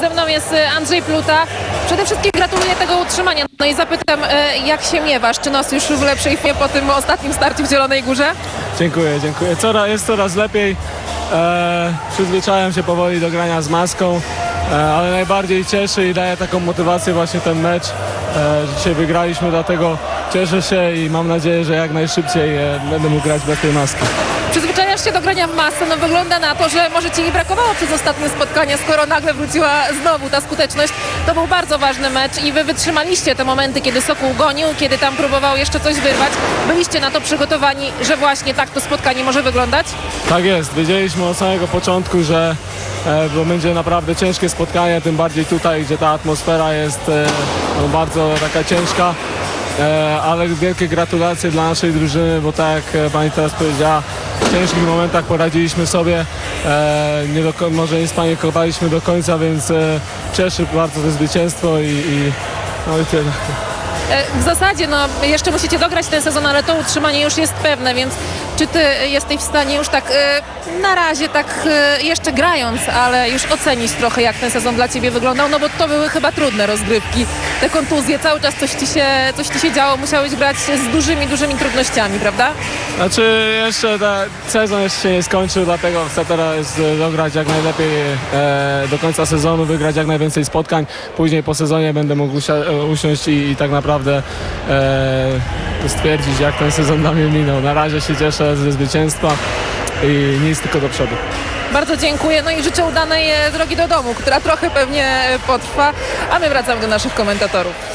Ze mną jest e, Andrzej Pluta. Przede wszystkim gratuluję tego utrzymania. No i zapytam, e, jak się miewasz? Czy nos już w lepszej formie po tym ostatnim starcie w Zielonej Górze? Dziękuję, dziękuję. Coraz, jest coraz lepiej. E, przyzwyczajam się powoli do grania z maską, e, ale najbardziej cieszy i daje taką motywację właśnie ten mecz. E, dzisiaj wygraliśmy, dlatego cieszę się i mam nadzieję, że jak najszybciej e, będę mógł grać bez tej maski. Przyzwyczajasz się do grania w masę. No wygląda na to, że może ci nie brakowało przez ostatnie spotkanie, skoro nagle wróciła znowu ta skuteczność. To był bardzo ważny mecz i wy wytrzymaliście te momenty, kiedy Sokół gonił, kiedy tam próbował jeszcze coś wyrwać. Byliście na to przygotowani, że właśnie tak to spotkanie może wyglądać? Tak jest, wiedzieliśmy od samego początku, że e, to będzie naprawdę ciężkie spotkanie, tym bardziej tutaj, gdzie ta atmosfera jest e, no, bardzo taka ciężka. E, ale wielkie gratulacje dla naszej drużyny, bo tak jak e, pani teraz powiedziała, w ciężkich momentach poradziliśmy sobie. E, nie do, może nie spaniekowaliśmy do końca, więc cieszy bardzo to zwycięstwo i, i, no i tyle. W zasadzie no, jeszcze musicie dograć ten sezon, ale to utrzymanie już jest pewne, więc czy ty jesteś w stanie już tak e, na razie, tak e, jeszcze grając, ale już ocenić trochę, jak ten sezon dla ciebie wyglądał? No bo to były chyba trudne rozgrywki, te kontuzje, cały czas coś ci się, coś ci się działo, musiałeś grać z dużymi, dużymi trudnościami, prawda? Znaczy jeszcze ta, sezon jeszcze się nie skończył, dlatego chcę teraz e, dograć jak najlepiej e, do końca sezonu, wygrać jak najwięcej spotkań. Później po sezonie będę mógł usiąść i, i tak naprawdę e, stwierdzić jak ten sezon dla mnie minął. Na razie się cieszę ze zwycięstwa i nic tylko do przodu. Bardzo dziękuję, no i życzę udanej e, drogi do domu, która trochę pewnie e, potrwa, a my wracamy do naszych komentatorów.